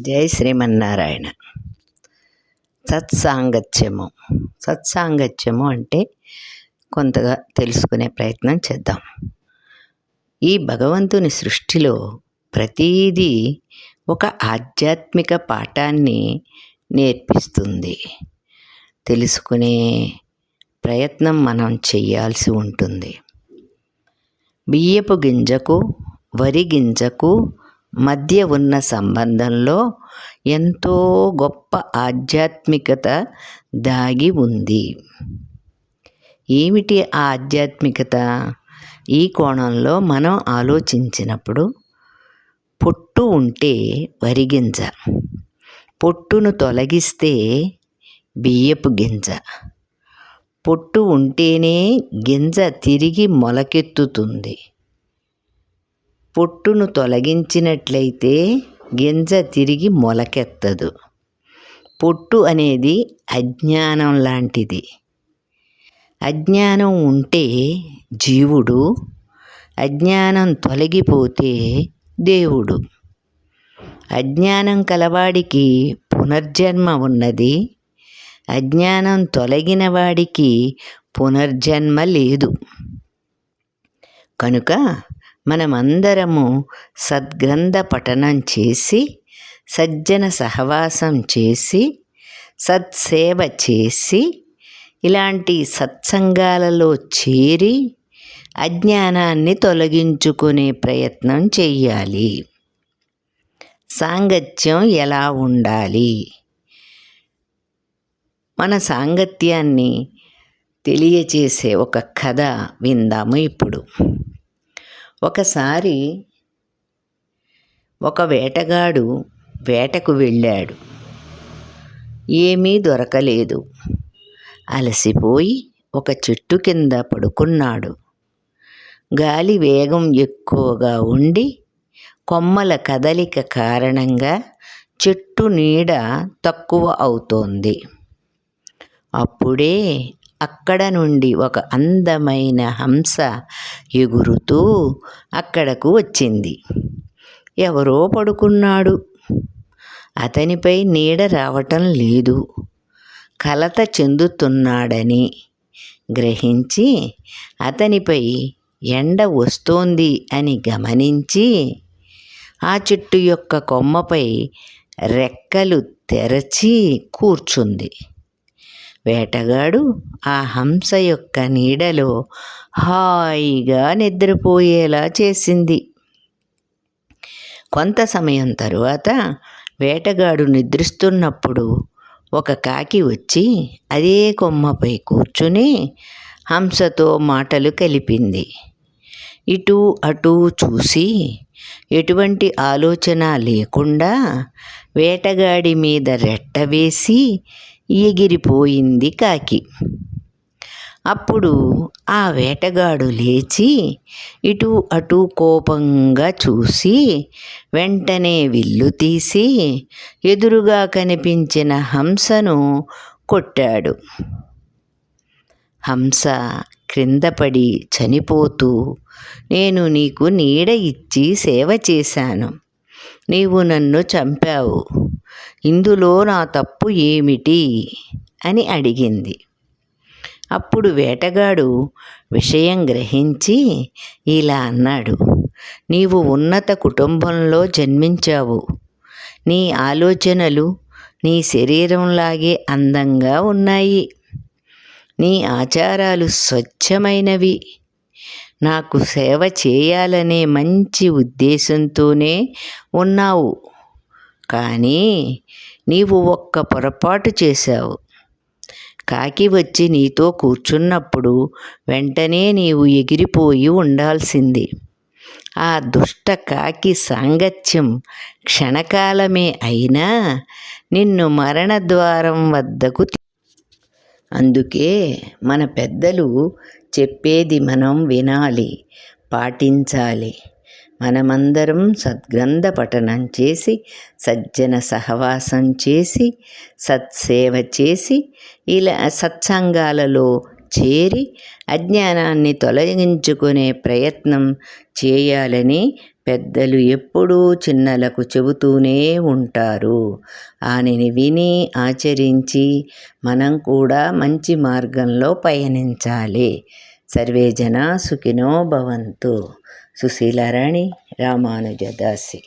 జై శ్రీమన్నారాయణ. సత్సాంగత్యము. సత్సాంగత్యము అంటే కొంతగా తెలుసుకునే ప్రయత్నం చేద్దాం. ఈ భగవంతుని సృష్టిలో ప్రతీదీ ఒక ఆధ్యాత్మిక పాఠాన్ని నేర్పిస్తుంది. తెలుసుకునే ప్రయత్నం మనం చేయాల్సి ఉంటుంది. బియ్యపు గింజకు వరి గింజకు మధ్య ఉన్న సంబంధంలో ఎంతో గొప్ప ఆధ్యాత్మికత దాగి ఉంది. ఏమిటి ఆ ఆధ్యాత్మికత? ఈ కోణంలో మనం ఆలోచించినప్పుడు పొట్టు ఉంటే వరిగింజ పొట్టును తొలగిస్తే బియ్యపు గింజ. పొట్టు ఉంటేనే గింజ తిరిగి మొలకెత్తుతుంది. పొట్టును తొలగించినట్లయితే గింజ తిరిగి మొలకెత్తదు. పొట్టు అనేది అజ్ఞానం లాంటిది. అజ్ఞానం ఉంటే జీవుడు అజ్ఞానం తొలగిపోతే దేవుడు. అజ్ఞానం కలవాడికి పునర్జన్మ ఉన్నది. అజ్ఞానం తొలగిన వాడికి పునర్జన్మ లేదు. కనుక మనమందరము సద్గ్రంథ పఠనం చేసి సజ్జన సహవాసం చేసి సత్సేవ చేసి ఇలాంటి సత్సంగాలలో చేరి అజ్ఞానాన్ని తొలగించుకునే ప్రయత్నం చేయాలి సాంగత్యం ఎలా ఉండాలి? మన సాంగత్యాన్ని తెలియచేసే ఒక కథ విందాము ఇప్పుడు. ఒకసారి ఒక వేటగాడు వేటకు వెళ్ళాడు. ఏమీ దొరకలేదు. అలసిపోయి ఒక చెట్టు కింద పడుకున్నాడు. గాలి వేగం ఎక్కువగా ఉండి కొమ్మల కదలిక కారణంగా చెట్టు నీడ తక్కువ అవుతోంది. అప్పుడే అక్కడ నుండి ఒక అందమైన హంస ఎగురుతూ అక్కడకు వచ్చింది. ఎవరో పడుకున్నాడు. అతనిపై నీడ రావటం లేదు. కలత చెందుతున్నాడని గ్రహించి అతనిపై ఎండ వస్తోంది అని గమనించి ఆ చెట్టు యొక్క కొమ్మపై రెక్కలు తెరచి కూర్చుంది. వేటగాడు ఆ హంస యొక్క నీడలో హాయిగా నిద్రపోయేలా చేసింది. కొంత సమయం తరువాత వేటగాడు నిద్రిస్తున్నప్పుడు ఒక కాకి వచ్చి అదే కొమ్మపై కూర్చుని హంసతో మాటలు కలిపింది. ఇటు అటు చూసి ఎటువంటి ఆలోచన లేకుండా వేటగాడి మీద రెట్టవేసి ఎగిరిపోయింది కాకి. అప్పుడు ఆ వేటగాడు లేచి ఇటు అటు కోపంగా చూసి వెంటనే విల్లు తీసి ఎదురుగా కనిపించిన హంసను కొట్టాడు. హంస క్రిందపడి చనిపోతూ నేను నీకు నీడ ఇచ్చి సేవ చేశాను. నీవు నన్ను చంపావు. ఇందులో నా తప్పు ఏమిటి? అని అడిగింది. అప్పుడు వేటగాడు విషయం గ్రహించి ఇలా అన్నాడు. నీవు ఉన్నత కుటుంబంలో జన్మించావు. నీ ఆలోచనలు నీ శరీరంలాగే అందంగా ఉన్నాయి. నీ ఆచారాలు స్వచ్ఛమైనవి. నాకు సేవ చేయాలనే మంచి ఉద్దేశంతోనే ఉన్నావు. కానీ నీవు ఒక్క పొరపాటు చేశావు. కాకి వచ్చి నీతో కూర్చున్నప్పుడు వెంటనే నీవు ఎగిరిపోయి ఉండాల్సింది. ఆ దుష్ట కాకి సాంగత్యం క్షణకాలమే అయినా నిన్ను మరణద్వారం వద్దకు అందుకే మన పెద్దలు చెప్పేది మనం వినాలి పాటించాలి. మనమందరం సద్గ్రంథ పఠనం చేసి సజ్జన సహవాసం చేసి సత్సేవ చేసి ఇలా సత్సంగాలలో చేరి అజ్ఞానాన్ని తొలగించుకునే ప్రయత్నం చేయాలని పెద్దలు ఎప్పుడూ చిన్నలకు చెబుతూనే ఉంటారు. ఆనిని విని ఆచరించి మనం కూడా మంచి మార్గంలో పయనించాలి. సర్వే జనా సుఖినో భవంతు. ಸುಶೀಲ ರಾಣಿ ರಾಮಾನುಜದಾಸಿ